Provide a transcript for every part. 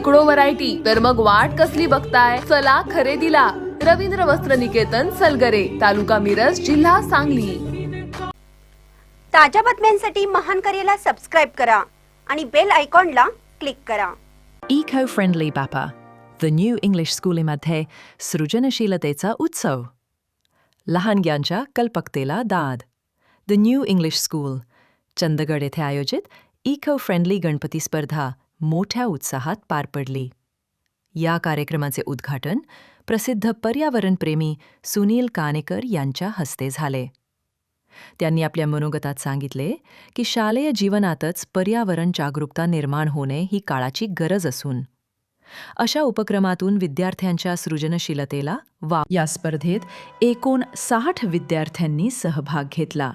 शेकडो व्हरायटी तर मग वाट कसली बघताय? चला खरेदीला. रवींद्र वस्त्र निकेतन सलगरे तालुका मिरज जिल्हा सांगली. ताज्या बातम्यांसाठी महान करेला सबस्क्राईब करा आणि बेल आयकॉनला क्लिक करा. Eco-friendly Bappa the new English स्कूलीमध्ये सृजनशीलतेचा उत्सव. लहानग्यांच्या कल्पकतेला दाद. The new English school Chandgad येथे आयोजित इको फ्रेंडली गणपती स्पर्धा मोठ्या उत्साहात पार पडली. या कार्यक्रमाचे उद्घाटन प्रसिद्ध पर्यावरणप्रेमी सुनील कानेकर यांच्या हस्ते झाले. त्यांनी आपल्या मनोगतात सांगितले की शालेय जीवनातच पर्यावरण जागरूकता निर्माण होणे ही काळाची गरज असून अशा उपक्रमातून विद्यार्थ्यांच्या सृजनशीलतेला वा या स्पर्धेत एकूण साठ विद्यार्थ्यांनी सहभाग घेतला.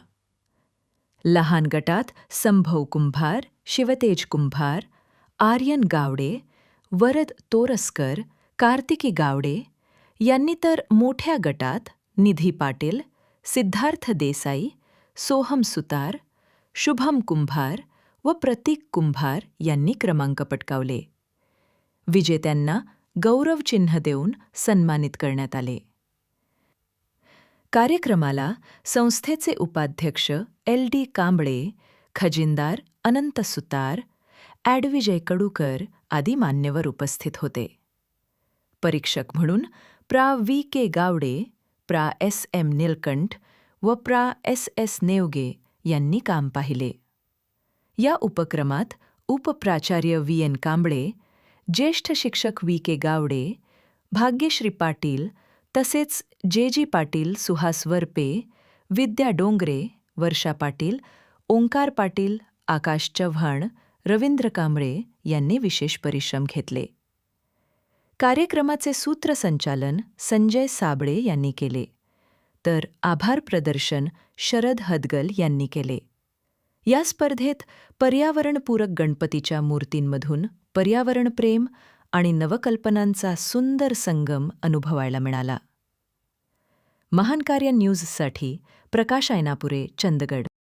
लहान गटात संभव कुंभार शिवतेज कुंभार आर्यन गावडे वरद तोरसकर कार्तिकी गावडे यांनी तर मोठ्या गटात निधी पाटील सिद्धार्थ देसाई सोहम सुतार शुभम कुंभार व प्रतीक कुंभार यांनी क्रमांक पटकावले. विजेत्यांना गौरवचिन्ह देऊन सन्मानित करण्यात आले. कार्यक्रमाला संस्थेचे उपाध्यक्ष एल डी कांबळे खजिनदार अनंत सुतार ॲडविजय कडूकर आदी मान्यवर उपस्थित होते. परीक्षक म्हणून प्रा. व्ही. के. गावडे प्रा. एस. एम. निलकंठ व प्रा. एस. एस. नेवगे यांनी काम पाहिले. या उपक्रमात उपप्राचार्य व्ही. एन. कांबळे ज्येष्ठ शिक्षक व्ही. के. गावडे भाग्यश्री पाटील तसेच जे. जी. पाटील सुहास वरपे विद्या डोंगरे वर्षा पाटील ओंकार पाटील आकाश चव्हाण रवींद्र कांबळे यांनी विशेष परिश्रम घेतले. कार्यक्रमाचे सूत्रसंचालन संजय साबळे यांनी केले. तर आभार प्रदर्शन शरद हदगल यांनी केले. या स्पर्धेत पर्यावरणपूरक गणपतीच्या मूर्तींमधून पर्यावरणप्रेम आणि नवकल्पनांचा सुंदर संगम अनुभवायला मिळाला. महान कार्य न्यूजसाठी प्रकाश ऐनापुरे चंदगड.